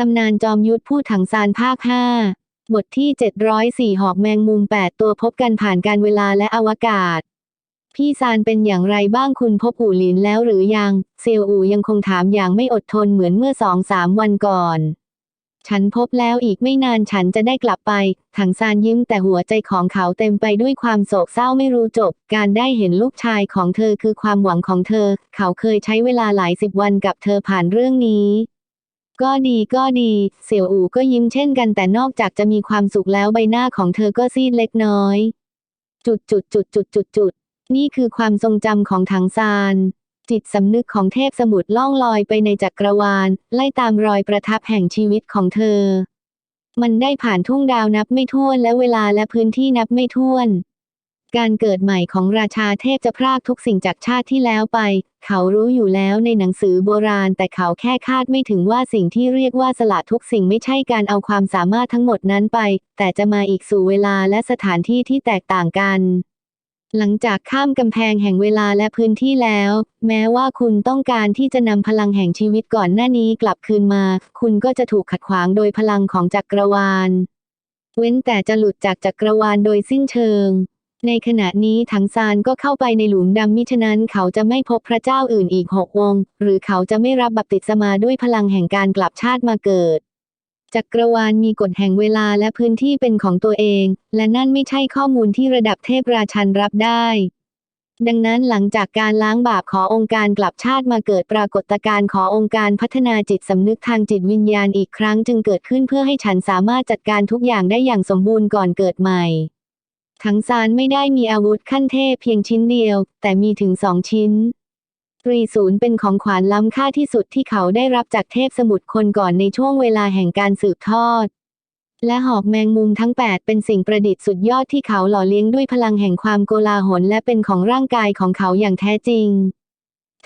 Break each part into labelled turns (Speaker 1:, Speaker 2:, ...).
Speaker 1: ตำนานจอมยุทธพูดถังซานภาค5บทที่ 704 หอกแมงมุม 8 ตัวพบกันผ่านการเวลาและอวกาศ พี่ซานเป็นอย่างไรบ้างคุณพบอู่หลินแล้วหรือยัง เซียวอู่ยังคงถามอย่างไม่อดทนเหมือนเมื่อสองสามวันก่อน ฉันพบแล้วอีกไม่นานฉันจะได้กลับไป ถังซานยิ้มแต่หัวใจของเขาเต็มไปด้วยความโศกเศร้าไม่รู้จบ การได้เห็นลูกชายของเธอคือความหวังของเธอ เขาเคยใช้เวลาหลายสิบวันกับเธอผ่านเรื่องนี้ ก็ดีก็ดี เสี่ยวอู่ก็ยิ้มเช่นกันแต่นอกจากจะมีความสุขแล้วใบหน้าของเธอก็ซีดเล็กน้อย จุดจุดจุดจุดจุดจุดนี่คือความทรงจำของถังซาน จิตสำนึกของเทพสมุทรล่องลอยไปในจักรวาล ไล่ตามรอยประทับแห่งชีวิตของเธอ มันได้ผ่านทุ่งดาวนับไม่ถ้วนและเวลาและพื้นที่นับไม่ถ้วน การเกิดใหม่ของราชาเทพจะพรากทุกสิ่งจากชาติที่แล้วไป เขารู้อยู่แล้วในหนังสือโบราณ แต่เขาแค่คาดไม่ถึงว่าสิ่งที่เรียกว่าสละทุกสิ่งไม่ใช่การเอาความสามารถทั้งหมดนั้นไป แต่จะมาอีกสู่เวลาและสถานที่ที่แตกต่างกันหลังจากข้ามกำแพงแห่งเวลาและพื้นที่แล้ว แม้ว่าคุณต้องการที่จะนำพลังแห่งชีวิตก่อนหน้านี้กลับคืนมา คุณก็จะถูกขัดขวางโดยพลังของจักรวาล เว้นแต่จะหลุดจากจักรวาลโดยสิ้นเชิง ในขณะนี้ถังซานก็เข้าไปในหลุมดำมิฉะนั้นเขาจะไม่พบพระเจ้าอื่นอีกหกองค์ หรือเขาจะไม่รับบัพติศมาด้วยพลังแห่งการกลับชาติมาเกิดจักรวาลมีกฎแห่งเวลาและพื้นที่เป็นของตัวเอง และนั่นไม่ใช่ข้อมูลที่ระดับเทพราชันรับได้ ดังนั้นหลังจากการล้างบาปขอองค์การกลับชาติมาเกิดปรากฏการณ์ขอองค์การพัฒนาจิตสำนึกทางจิตวิญญาณอีกครั้งจึงเกิดขึ้นเพื่อให้ฉันสามารถจัดการทุกอย่างได้อย่างสมบูรณ์ก่อนเกิดใหม่ ทั้งซานไม่ได้มีอาวุธขั้นเทพเพียงชิ้นเดียว แต่มีถึงสองชิ้นตรีศูนย์เป็นของขวัญล้ำค่าที่สุดที่เขาได้รับจากเทพสมุทรคนก่อนในช่วงเวลาแห่งการสืบทอด และหอกแมงมุมทั้ง 8 เป็นสิ่งประดิษฐ์สุดยอดที่เขาหล่อเลี้ยงด้วยพลังแห่งความโกลาหลและเป็นของร่างกายของเขาอย่างแท้จริง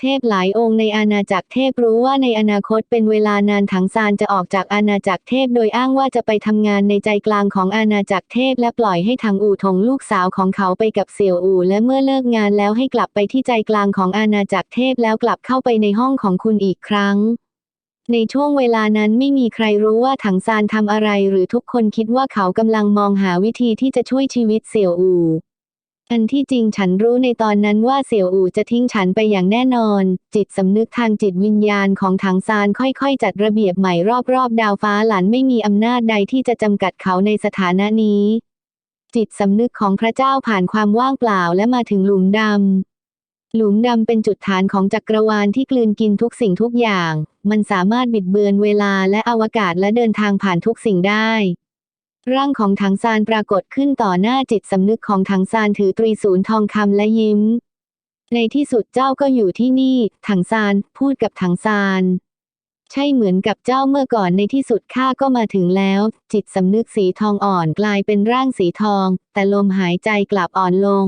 Speaker 1: เทพหลายองค์ในอาณาจักรเทพรู้ว่าในอนาคตเป็นเวลานานถังซานจะออกจากอาณาจักรเทพโดยอ้างว่าจะไปทำงานในใจกลางของอาณาจักรเทพและปล่อยให้ถังอู่ทงลูกสาวของเขาไปกับเสี่ยวอู่และเมื่อเลิกงานแล้วให้กลับไปที่ใจกลางของอาณาจักรเทพแล้วกลับเข้าไปในห้องของคุณอีกครั้งในช่วงเวลานั้นไม่มีใครรู้ว่าถังซานทำอะไรหรือทุกคนคิดว่าเขากำลังมองหาวิธีที่จะช่วยชีวิตเสี่ยวอู่ อันที่จริงฉันรู้ในตอนนั้นว่าเสี่ยวอู่จะทิ้งฉันไปอย่างแน่นอน จิตสำนึกทางจิตวิญญาณของถังซานค่อยๆ จัดระเบียบใหม่รอบๆ ดาวฟ้าหลันไม่มีอำนาจใดที่จะจำกัดเขาในสถานะนี้ จิตสำนึกของพระเจ้าผ่านความว่างเปล่าและมาถึงหลุมดำหลุมดำเป็นจุดฐานของจักรวาลที่กลืนกินทุกสิ่งทุกอย่าง มันสามารถบิดเบือนเวลาและอวกาศและเดินทางผ่านทุกสิ่งได้ ร่างของถังซานปรากฏขึ้นต่อหน้าจิตสำนึกของถังซานถือตรีศูนย์ทองคำและยิ้ม ในที่สุดเจ้าก็อยู่ที่นี่ ถังซานพูดกับถังซานใช่เหมือนกับเจ้าเมื่อก่อนในที่สุดข้าก็มาถึงแล้ว จิตสำนึกสีทองอ่อนกลายเป็นร่างสีทอง แต่ลมหายใจกลับอ่อนลง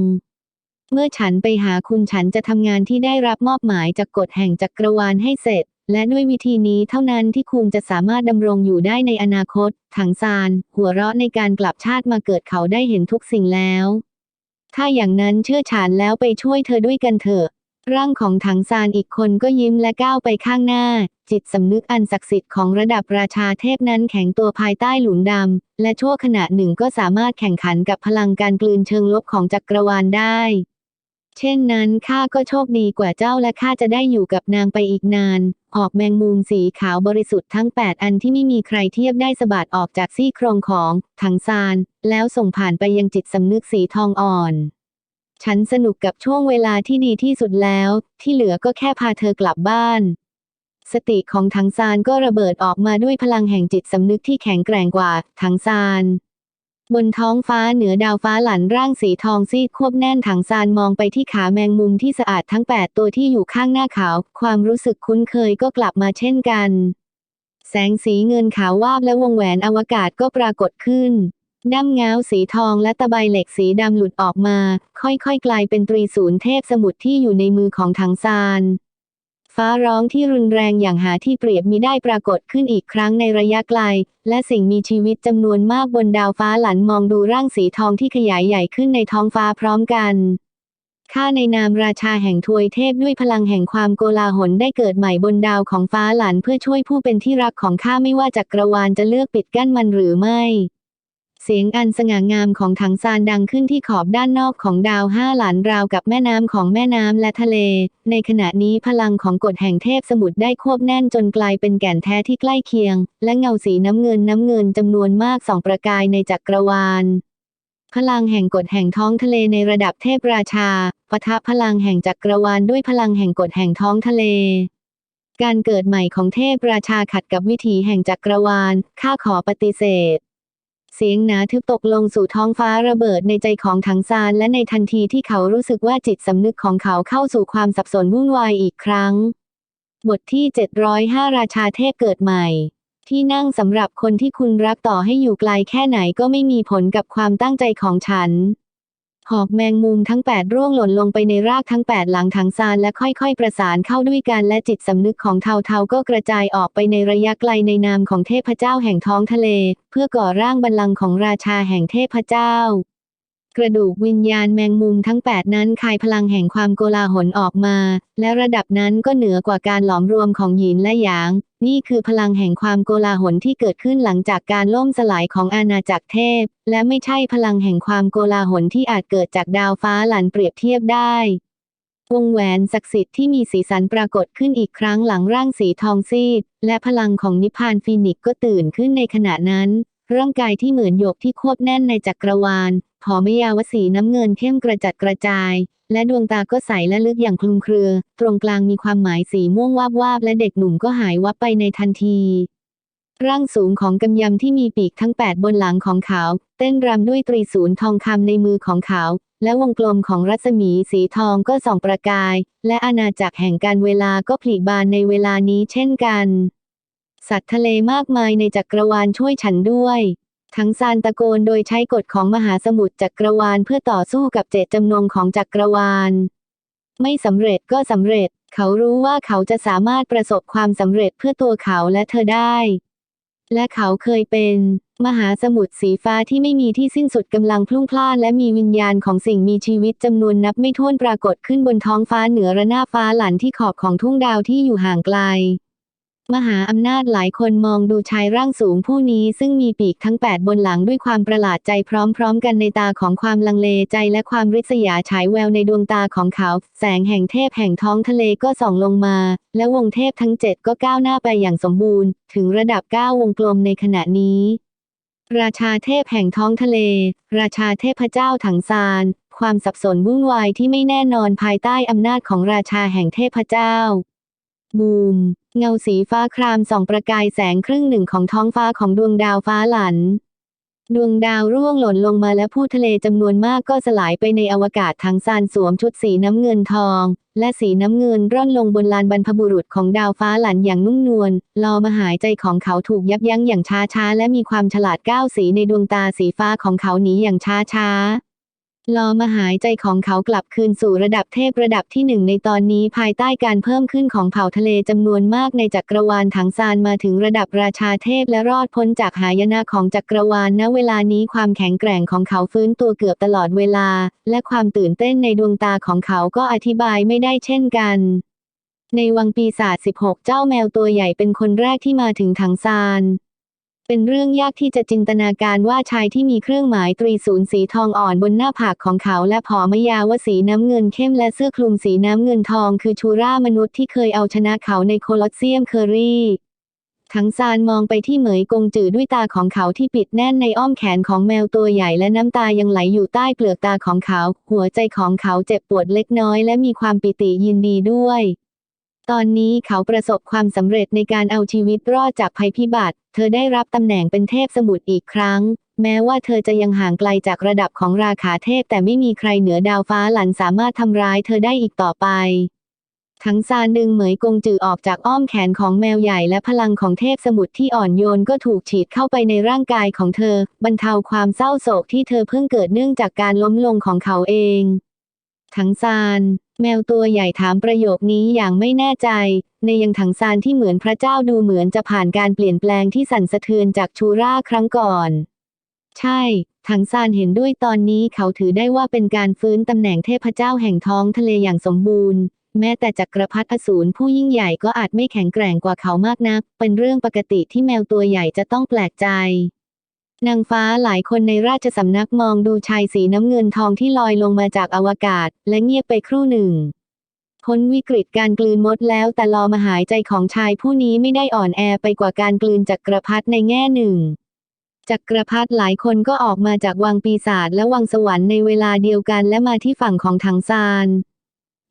Speaker 1: เมื่อฉันไปหาคุณฉันจะทำงานที่ได้รับมอบหมายจากกฎแห่งจักรวาลให้เสร็จ และด้วยวิธีนี้เท่านั้นที่คุณจะสามารถดำรงอยู่ได้ในอนาคต ถังซาน หัวเราะในการกลับชาติมาเกิดเขาได้เห็นทุกสิ่งแล้ว ถ้าอย่างนั้นเชื่อฉันแล้วไปช่วยเธอด้วยกันเถอะ ร่างของถังซานอีกคนก็ยิ้มและก้าวไปข้างหน้า จิตสำนึกอันศักดิ์สิทธิ์ของระดับราชาเทพนั้นแข็งตัวภายใต้หลุมดำและชั่วขณะหนึ่งก็สามารถแข่งขันกับพลังการกลืนเชิงลบของจักรวาลได้ เช่นนั้นข้าก็โชคดีกว่าเจ้าและข้าจะได้อยู่กับนางไปอีกนาน หอกแมงมุมสีขาวบริสุทธิ์ทั้ง 8 อันที่ไม่มีใครเทียบได้สะบัดออกจากซี่โครงของถังซาน แล้วส่งผ่านไปยังจิตสำนึกสีทองอ่อน ฉันสนุกกับช่วงเวลาที่ดีที่สุดแล้ว ที่เหลือก็แค่พาเธอกลับบ้าน สติของถังซานก็ระเบิดออกมาด้วยพลังแห่งจิตสำนึกที่แข็งแกร่งกว่าถังซาน บนท้องฟ้าเหนือดาวฟ้าหลันร่างสีทองซีดควบแน่นถังซานมองไปที่ขาแมงมุมที่สะอาดทั้ง 8 ตัวที่อยู่ข้างหน้าเขา ความรู้สึกคุ้นเคยก็กลับมาเช่นกัน แสงสีเงินขาววาบและวงแหวนอวกาศก็ปรากฏขึ้นด้ามง้าสีทองและตะไบเหล็กสีดำหลุดออกมา ค่อยๆ กลายเป็นตรีศูนย์เทพสมุทรที่อยู่ในมือของถังซาน ฟ้าร้องที่รุนแรงอย่างหาที่เปรียบมิได้ปรากฏขึ้นอีกครั้งในระยะไกล และสิ่งมีชีวิตจำนวนมากบนดาวฟ้าหลันมองดูร่างสีทองที่ขยายใหญ่ขึ้นในท้องฟ้าพร้อมกันข้าในนามราชาแห่งทวยเทพด้วยพลังแห่งความโกลาหลได้เกิดใหม่บนดาวของฟ้าหลานเพื่อช่วยผู้เป็นที่รักของข้าไม่ว่าจักรวาลจะเลือกปิดกั้นมันหรือไม่ เสียงอันสง่างามของถังซานดังขึ้นที่ขอบด้านนอกของดาวห้าหลานราวกับแม่น้ำของแม่น้ำและทะเล ในขณะนี้พลังของกฎแห่งเทพสมุทรได้ควบแน่นจนกลายเป็นแก่นแท้ที่ใกล้เคียง และเงาสีน้ำเงินน้ำเงินจำนวนมากสองประกายในจักรวาลพลังแห่งกฎแห่งท้องทะเลในระดับเทพราชาปะทะพลังแห่งจักรวาลด้วยพลังแห่งกฎแห่งท้องทะเล การเกิดใหม่ของเทพราชาขัดกับวิถีแห่งจักรวาล ข้าขอปฏิเสธ เสียงหนาทึบตกลงสู่ท้องฟ้าระเบิดในใจของถังซานและในทันทีที่เขารู้สึกว่าจิตสำนึกของเขาเข้าสู่ความสับสนวุ่นวายอีกครั้ง บทที่ 705 ราชาเทพเกิดใหม่ ที่นั่งสำหรับคนที่คุณรักต่อให้อยู่ไกลแค่ไหนก็ไม่มีผลกับความตั้งใจของฉัน หอกแมงมุมทั้ง 8 ร่วงหล่นลงไปในรากทั้ง 8 หลังถังซานและค่อยๆ ประสานเข้าด้วยกันและจิตสำนึกของเทาเทาก็กระจายออกไปในระยะไกลในนามของเทพเจ้าแห่งท้องทะเล เพื่อก่อร่างบัลลังก์ของราชาแห่งเทพเจ้า กระดูกวิญญาณแมงมุมทั้ง 8 นั้นคายพลังแห่งความโกลาหลออกมา และระดับนั้นก็เหนือกว่าการหลอมรวมของหยินและหยาง นี่คือพลังแห่งความโกลาหลที่เกิดขึ้นหลังจากการล่มสลายของอาณาจักรเทพ และไม่ใช่พลังแห่งความโกลาหลที่อาจเกิดจากดาวฟ้าหลันเปรียบเทียบได้วงแหวนศักดิ์สิทธิ์ที่มีสีสันปรากฏขึ้นอีกครั้งหลังร่างสีทองซีด และพลังของนิพพานฟีนิกก็ตื่นขึ้นในขณะนั้น ร่างกายที่เหมือนหยกที่ควบแน่นในจักรวาลผอมยาวสีน้ำเงินเข้มกระจัดกระจาย และดวงตาก็ใสและลึกอย่างคลุมเครือ ตรงกลางมีความหมายสีม่วงวาบวาบและเด็กหนุ่มก็หายวับไปในทันทีร่างสูงของกำยำที่มีปีกทั้ง 8 บนหลังของเขา เต้นรำด้วยตรีศูนย์ทองคำในมือของเขา และวงกลมของรัศมีสีทองก็ส่องประกาย และอาณาจักรแห่งการเวลาก็ผลิบานในเวลานี้เช่นกัน สัตว์ทะเลมากมายในจักรวาลช่วยฉันด้วย ทั้งซานตะโกนโดยใช้กฎของมหาสมุทรจักรวาลเพื่อต่อสู้กับเจตจำนงของจักรวาล ไม่สำเร็จก็สำเร็จ เขารู้ว่าเขาจะสามารถประสบความสำเร็จเพื่อตัวเขาและเธอได้ และเขาเคยเป็น มหาสมุทรสีฟ้าที่ไม่มีที่สิ้นสุดกำลังพลุ่งพล่านและมีวิญญาณของสิ่งมีชีวิตจำนวนนับไม่ถ้วนปรากฏขึ้นบนท้องฟ้าเหนือระนาบฟ้าหลันที่ขอบของทุ่งดาวที่อยู่ห่างไกล มหาอำนาจหลายคนมองดูชายร่างสูงผู้นี้ซึ่งมีปีกทั้ง 8 บนหลังด้วยความประหลาดใจพร้อมๆ กันในตาของความลังเลใจและความริษยาฉายแววในดวงตาของเขา แสงแห่งเทพแห่งท้องทะเลก็ส่องลงมา และวงเทพทั้ง 7 ก็ก้าวหน้าไปอย่างสมบูรณ์ ถึงระดับ 9 วงกลมในขณะนี้ ราชาเทพแห่งท้องทะเล ราชาเทพเจ้าถังซานความสับสนวุ่นวายที่ไม่แน่นอนภายใต้อำนาจของราชาแห่งเทพเจ้า บูม เงาสีฟ้าครามส่องประกายแสงครึ่งหนึ่งของท้องฟ้าของดวงดาวฟ้าหลัน ดวงดาวร่วงหล่นลงมาและผู้ทะเลจำนวนมากก็สลายไปในอวกาศทางซานสวมชุดสีน้ำเงินทอง และสีน้ำเงินร่อนลงบนลานบรรพบุรุษของดาวฟ้าหลันอย่างนุ่มนวลลอมาหายใจของเขาถูกยับยั้งอย่างช้าช้าๆและมีความฉลาดก้าวสีในดวงตาสีฟ้าของเขาหนีอย่างช้าช้าๆ ลอมหายใจของเขากลับคืนสู่ระดับเทพระดับที่หนึ่งในตอนนี้ภายใต้การเพิ่มขึ้นของเผ่าทะเลจำนวนมากในจักรวาลถังซานมาถึงระดับราชาเทพและรอดพ้นจากหายนะของจักรวาลณเวลานี้ความแข็งแกร่งของเขาฟื้นตัวเกือบตลอดเวลา และความตื่นเต้นในดวงตาของเขาก็อธิบายไม่ได้เช่นกันในวังปีศาจ16 เจ้าแมวตัวใหญ่เป็นคนแรกที่มาถึงถังซาน เป็นเรื่องยากที่จะจินตนาการว่าชายที่มีเครื่องหมายตรีศูนย์สีทองอ่อนบนหน้าผากของเขาและผอมยาวสีน้ำเงินเข้มและเสื้อคลุมสีน้ำเงินทองคือชูร่ามนุษย์ที่เคยเอาชนะเขาในโคลอสเซียมเคอรี่ทั้งซานมองไปที่เหมยกงจือด้วยตาของเขาที่ปิดแน่นในอ้อมแขนของแมวตัวใหญ่และน้ำตายังไหลอยู่ใต้เปลือกตาของเขา หัวใจของเขาเจ็บปวดเล็กน้อยและมีความปิติยินดีด้วย ตอนนี้เขาประสบความสำเร็จในการเอาชีวิตรอดจากภัยพิบัติ เธอได้รับตำแหน่งเป็นเทพสมุทรอีกครั้ง แม้ว่าเธอจะยังห่างไกลจากระดับของราขาเทพแต่ไม่มีใครเหนือดาวฟ้าหลันสามารถทำร้ายเธอได้อีกต่อไป ทั้งซานดึงเหมยกงจือออกจากอ้อมแขนของแมวใหญ่และพลังของเทพสมุทรที่อ่อนโยนก็ถูกฉีดเข้าไปในร่างกายของเธอ บรรเทาความเศร้าโศกที่เธอเพิ่งเกิดเนื่องจากการล้มลงของเขาเองถังซาน แมวตัวใหญ่ถามประโยคนี้อย่างไม่แน่ใจ ในยังถังซานที่เหมือนพระเจ้าดูเหมือนจะผ่านการเปลี่ยนแปลงที่สั่นสะเทือนจากชูร่าครั้งก่อน ใช่ ถังซานเห็นด้วยตอนนี้เขาถือได้ว่าเป็นการฟื้นตำแหน่งเทพเจ้าแห่งท้องทะเลอย่างสมบูรณ์ แม้แต่จักรพรรดิอสูรผู้ยิ่งใหญ่ก็อาจไม่แข็งแกร่งกว่าเขามากนัก เป็นเรื่องปกติที่แมวตัวใหญ่จะต้องแปลกใจ นางฟ้าหลายคนในราชสำนักมองดูชายสีน้ำเงินทองที่ลอยลงมาจากอวกาศ และเงียบไปครู่หนึ่ง พ้นวิกฤตการกลืนมดแล้วแต่รอมาหายใจของชายผู้นี้ไม่ได้อ่อนแอไปกว่าการกลืนจักรพรรดิในแง่หนึ่งจักรพรรดิหลายคนก็ออกมาจากวังปีศาจและวังสวรรค์ในเวลาเดียวกันและมาที่ฝั่งของถังซาน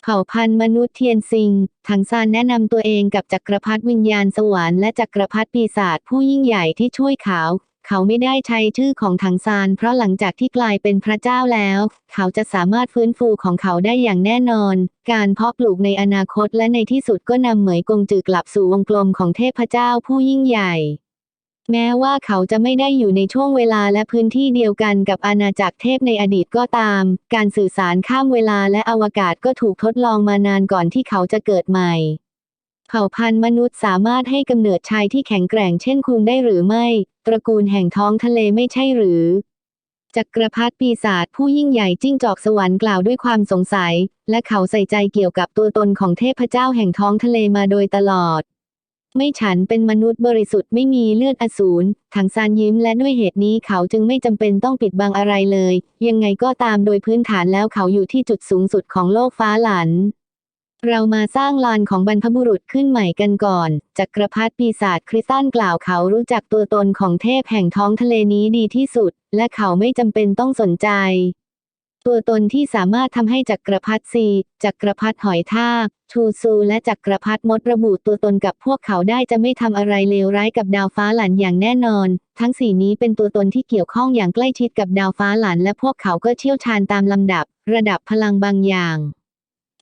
Speaker 1: เผ่าพันธุ์มนุษย์เทียนซิง ถังซานแนะนำตัวเองกับจักรพรรดิวิญญาณสวรรค์และจักรพรรดิปีศาจผู้ยิ่งใหญ่ที่ช่วยเขา เขาไม่ได้ใช้ชื่อของถังซาน เพราะหลังจากที่กลายเป็นพระเจ้าแล้ว เขาจะสามารถฟื้นฟูของเขาได้อย่างแน่นอน การเพาะปลูกในอนาคตและในที่สุดก็นำเหมยกงจือกลับสู่วงกลมของเทพเจ้าผู้ยิ่งใหญ่ แม้ว่าเขาจะไม่ได้อยู่ในช่วงเวลาและพื้นที่เดียวกันกับอาณาจักรเทพในอดีตก็ตาม การสื่อสารข้ามเวลาและอวกาศก็ถูกทดลองมานานก่อนที่เขาจะเกิดใหม่ ผ่าพันธุ์มนุษย์สามารถให้กำเนิดชายที่แข็งแกร่งเช่นคุณได้หรือไม่ ตระกูลแห่งท้องทะเลไม่ใช่หรือ จักรพรรดิปีศาจผู้ยิ่งใหญ่จิ้งจอกสวรรค์กล่าวด้วยความสงสัย และเขาใส่ใจเกี่ยวกับตัวตนของเทพเจ้าแห่งท้องทะเลมาโดยตลอด ไม่ฉันเป็นมนุษย์บริสุทธิ์ไม่มีเลือดอสูรถังซานยิ้มและด้วยเหตุนี้เขาจึงไม่จำเป็นต้องปิดบังอะไรเลย ยังไงก็ตามโดยพื้นฐานแล้วเขาอยู่ที่จุดสูงสุดของโลกฟ้าหลัน เรามาสร้างลานของบรรพบุรุษขึ้นใหม่กันก่อนจักรพรรดิปีศาจคริสตันกล่าวเขารู้จักตัวตนของเทพแห่งท้องทะเลนี้ดีที่สุด และเขาไม่จำเป็นต้องสนใจ ตัวตนที่สามารถทำให้จักรพรรดิซีจักรพรรดิหอยทากชูซูและจักรพรรดิมดระบุตัวตนกับพวกเขาได้จะไม่ทำอะไรเลวร้ายกับดาวฟ้าหลันอย่างแน่นอน ทั้งสี่นี้เป็นตัวตนที่เกี่ยวข้องอย่างใกล้ชิดกับดาวฟ้าหลันและพวกเขาก็เชี่ยวชาญตามลำดับ ระดับพลังบางอย่าง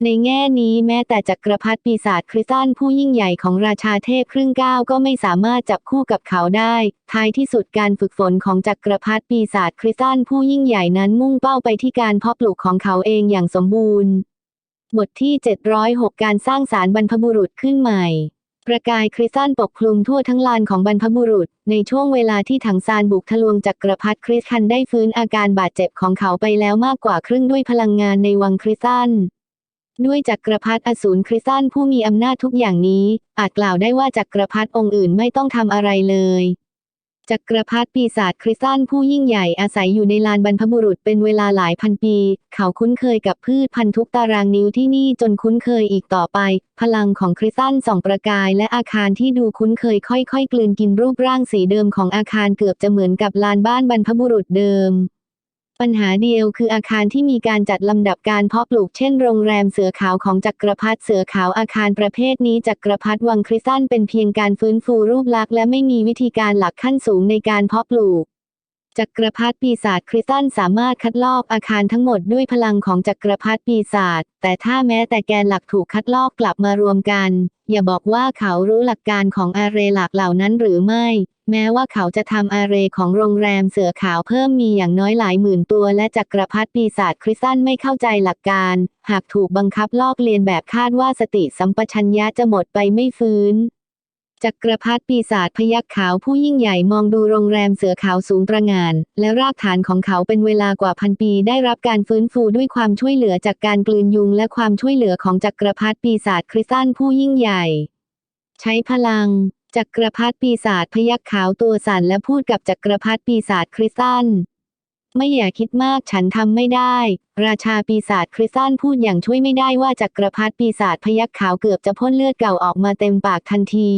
Speaker 1: ในแง่นี้แม้แต่จักรพรรดิปีศาจคริสตันผู้ยิ่งใหญ่ของราชาเทพครึ่งก้าวก็ไม่สามารถจับคู่กับเขาได้ ท้ายที่สุดการฝึกฝนของจักรพรรดิปีศาจคริสตันผู้ยิ่งใหญ่นั้นมุ่งเป้าไปที่การเพาะปลูกของเขาเองอย่างสมบูรณ์ บทที่ 706 การสร้างสารบรรพบุรุษขึ้นใหม่ประกายคริสตันปกคลุมทั่วทั้งลานของบรรพบุรุษ ในช่วงเวลาที่ถังซานบุกทะลวงจักรพรรดิคริสคันได้ฟื้นอาการบาดเจ็บของเขาไปแล้วมากกว่าครึ่งด้วยพลังงานในวังคริสตัน ด้วยจักรพรรดิอสูรคริสตันผู้มีอำนาจทุกอย่างนี้ อาจกล่าวได้ว่าจักรพรรดิองค์อื่นไม่ต้องทำอะไรเลยจักรพรรดิปีศาจคริสตันผู้ยิ่งใหญ่อาศัยอยู่ในลานบรรพบุรุษเป็นเวลาหลายพันปี เขาคุ้นเคยกับพืชพันธุ์ทุกตารางนิ้วที่นี่จนคุ้นเคยอีกต่อไป พลังของคริสตันส่องประกายและอาคารที่ดูคุ้นเคยค่อยๆ กลืนกินรูปร่างสีเดิมของอาคารเกือบจะเหมือนกับลานบ้านบรรพบุรุษเดิม ปัญหาเดียวคืออาคารที่มีการจัดลำดับการเพาะปลูกเช่นโรงแรมเสือขาวของจักรพรรดิเสือขาวอาคารประเภทนี้จักรพรรดิวังคริสตันเป็นเพียงการฟื้นฟูรูปลักษณ์และไม่มีวิธีการหลักขั้นสูงในการเพาะปลูกจักรพรรดิปีศาจคริสตันสามารถคัดลอกอาคารทั้งหมดด้วยพลังของจักรพรรดิปีศาจแต่ถ้าแม้แต่แกนหลักถูกคัดลอกกลับมารวมกัน อย่าบอกว่าเขารู้หลักการของอาเรหลักเหล่านั้นหรือไม่ แม้ว่าเขาจะทำอาเรของโรงแรมเสือขาวเพิ่มมีอย่างน้อยหลายหมื่นตัวและจักรพรรดิปีศาจคริสตันไม่เข้าใจหลักการ หากถูกบังคับลอกเลียนแบบคาดว่าสติสัมปชัญญะจะหมดไปไม่ฟื้นจักรพรรดิปีศาจพยักขาวผู้ยิ่งใหญ่มองดูโรงแรมเสือขาวสูงตระงาน และรากฐานของเขาเป็นเวลากว่าพันปีได้รับการฟื้นฟูด้วยความช่วยเหลือจากการกลืนยุงและความช่วยเหลือของจักรพรรดิปีศาจคริสตันผู้ยิ่งใหญ่ ใช้พลัง จักรพรรดิปีศาจพยักขาวตัวสั่นและพูดกับจักรพรรดิปีศาจคริสตันไม่อย่าคิดมากฉันทำไม่ได้ ราชาปีศาจคริสตันพูดอย่างช่วยไม่ได้ว่าจักรพรรดิปีศาจพยักขาวเกือบจะพ่นเลือดเก่าออกมาเต็มปากทันที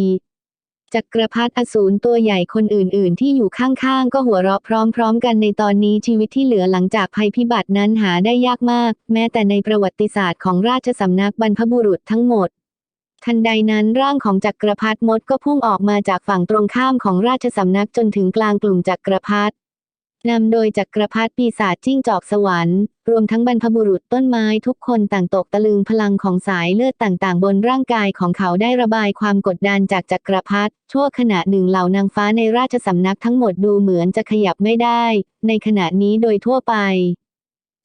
Speaker 1: จักรพรรดิอสูรตัวใหญ่คนอื่น ๆ ที่อยู่ข้าง ๆ ก็หัวเราะพร้อม ๆ กันในตอนนี้ชีวิตที่เหลือหลังจากภัยพิบัตินั้นหาได้ยากมาก แม้แต่ในประวัติศาสตร์ของราชสำนักบรรพบุรุษทั้งหมด ทันใดนั้นร่างของจักรพรรดิมดก็พุ่งออกมาจากฝั่งตรงข้ามของราชสำนักจนถึงกลางกลุ่มจักรพรรดินำโดยจักรพรรดิปีศาจจิ้งจอกสวรรค์ รวมทั้งบรรพบุรุษต้นไม้ทุกคนต่างตกตะลึงพลังของสายเลือดต่างๆ บนร่างกายของเขาได้ระบายความกดดันจากจักรพรรดิชั่วขณะหนึ่งเหล่านางฟ้าในราชสำนักทั้งหมดดูเหมือนจะขยับไม่ได้ ในขณะนี้โดยทั่วไป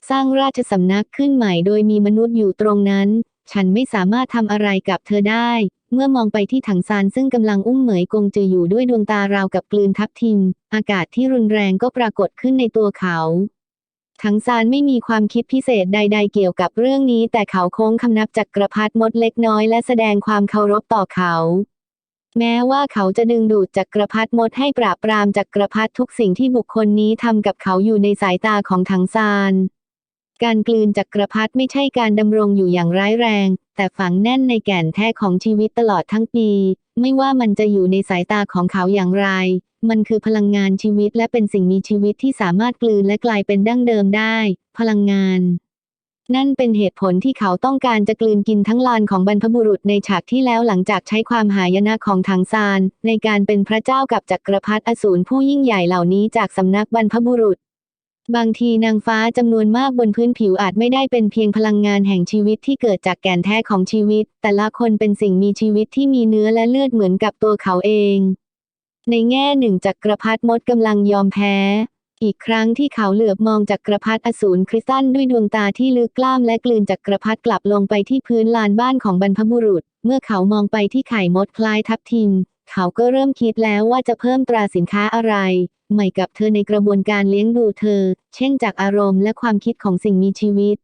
Speaker 1: สร้างราชสำนักขึ้นใหม่โดยมีมนุษย์อยู่ตรงนั้น ฉันไม่สามารถทำอะไรกับเธอได้ เมื่อมองไปที่ถังซานซึ่งกำลังอุ้มเหมยกงจืออยู่ด้วยดวงตาราวกับกลืนทับทิม อากาศที่รุนแรงก็ปรากฏขึ้นในตัวเขาถังซานไม่มีความคิดพิเศษใด ๆ เกี่ยวกับเรื่องนี้ แต่เขาโค้งคำนับจักรพรรดิมดเล็กน้อยและแสดงความเคารพต่อเขา แม้ว่าเขาจะดึงดูดจักรพรรดิมดให้ปราบปรามจักรพรรดิทุกสิ่งที่บุคคลนี้ทำกับเขาอยู่ในสายตาของถังซาน การกลืนจักรพรรดิไม่ใช่การดำรงอยู่อย่างร้ายแรง แต่ฝังแน่นในแก่นแท้ของชีวิตตลอดทั้งปี ไม่ว่ามันจะอยู่ในสายตาของเขาอย่างไร มันคือพลังงานชีวิตและเป็นสิ่งมีชีวิตที่สามารถกลืนและกลายเป็นดั้งเดิมได้ พลังงาน นั่นเป็นเหตุผลที่เขาต้องการจะกลืนกินทั้งลานของบรรพบุรุษในฉากที่แล้วหลังจากใช้ความหายนะของทางซานในการเป็นพระเจ้ากับจักรพรรดิอสูรผู้ยิ่งใหญ่เหล่านี้จากสำนักบรรพบุรุษ บางทีนางฟ้าจำนวนมากบนพื้นผิวอาจไม่ได้เป็นเพียงพลังงานแห่งชีวิตที่เกิดจากแก่นแท้ของชีวิต แต่ละคนเป็นสิ่งมีชีวิตที่มีเนื้อและเลือดเหมือนกับตัวเขาเอง ในแง่หนึ่งจักรพรรดิมดกำลังยอมแพ้ อีกครั้งที่เขาเหลือบมองจักรพรรดิอสูรคริสตันด้วยดวงตาที่ลึกกล้ามและกลืนจักรพรรดิกลับลงไปที่พื้นลานบ้านของบรรพบุรุษ เมื่อเขามองไปที่ไข่มดคล้ายทับทิม เขาก็เริ่มคิดแล้วว่าจะเพิ่มตราสินค้าอะไร ใหม่กับเธอในกระบวนการเลี้ยงดูเธอ เช่นจากอารมณ์และความคิดของสิ่งมีชีวิต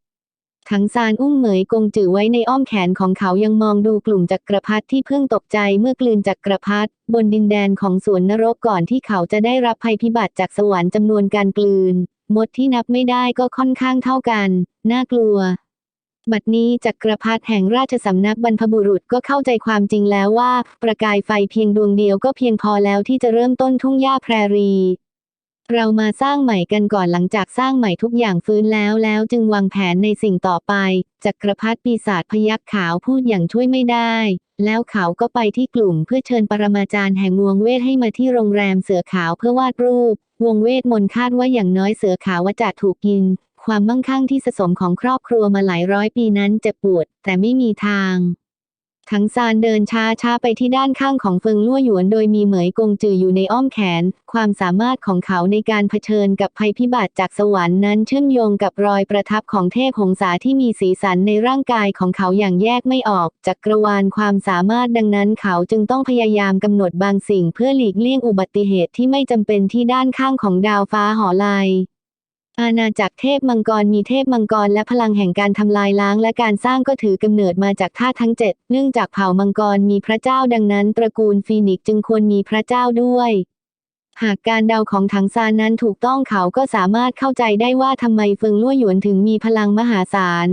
Speaker 1: ถังซานอุ้มเหมยกงจือไว้ในอ้อมแขนของเขายังมองดูกลุ่มจักรพรรดิที่เพิ่งตกใจเมื่อกลืนจักรพรรดิบนดินแดนของสวนนรกก่อนที่เขาจะได้รับภัยพิบัติจากสวรรค์จำนวนการกลืน มดที่นับไม่ได้ก็ค่อนข้างเท่ากัน น่ากลัว บัดนี้จักรพรรดิแห่งราชสำนักบรรพบุรุษก็เข้าใจความจริงแล้วว่า ประกายไฟเพียงดวงเดียวก็เพียงพอแล้วที่จะเริ่มต้นทุ่งหญ้าแพรรี เรามาสร้างใหม่กันก่อนหลังจากสร้างใหม่ทุกอย่างฟื้นแล้วแล้วจึงวางแผนในสิ่งต่อไป จักรพรรดิปีศาจพยักขาวพูดอย่างช่วยไม่ได้ แล้วเขาก็ไปที่กลุ่มเพื่อเชิญปรมาจารย์แห่งวงเวทให้มาที่โรงแรมเสือขาวเพื่อวาดรูป วงเวทมนต์คาดว่าอย่างน้อยเสือขาววจะถูกกิน ความมั่งคั่งที่สะสมของครอบครัวมาหลายร้อยปีนั้นเจ็บปวด แต่ไม่มีทางถังซานเดินช้าช้าไปที่ด้านข้างของเฟิงลั่วหยวนโดยมีเหมยกงจืออยู่ในอ้อมแขน ความสามารถของเขาในการเผชิญกับภัยพิบัติจากสวรรค์นั้นเชื่อมโยงกับรอยประทับของเทพหงสาที่มีสีสันในร่างกายของเขาอย่างแยกไม่ออกจักรวาลความสามารถดังนั้นเขาจึงต้องพยายามกำหนดบางสิ่งเพื่อหลีกเลี่ยงอุบัติเหตุที่ไม่จำเป็นที่ด้านข้างของดาวฟ้าหอไล อาณาจักรเทพมังกรมีเทพมังกรและพลังแห่งการทำลายล้างและการสร้างก็ถือกำเนิดมาจากธาตุทั้งเจ็ดเนื่องจากเผ่ามังกรมีพระเจ้าดังนั้น ตระกูลฟีนิกซ์จึงควรมีพระเจ้าด้วย หากการเดาของถังซานนั้นถูกต้องเขาก็สามารถเข้าใจได้ว่าทำไมเฟิงลั่วหยวนถึงมีพลังมหาศาล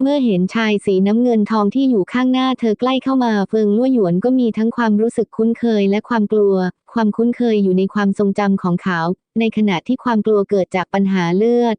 Speaker 1: เมื่อเห็นชายสีน้ำเงินทองที่อยู่ข้างหน้าเธอใกล้เข้ามาเฟิงลั่วหยวนก็มีทั้งความรู้สึกคุ้นเคยและความกลัว ความคุ้นเคยอยู่ในความทรงจำของเขา ในขณะที่ความกลัวเกิดจากปัญหาเลือด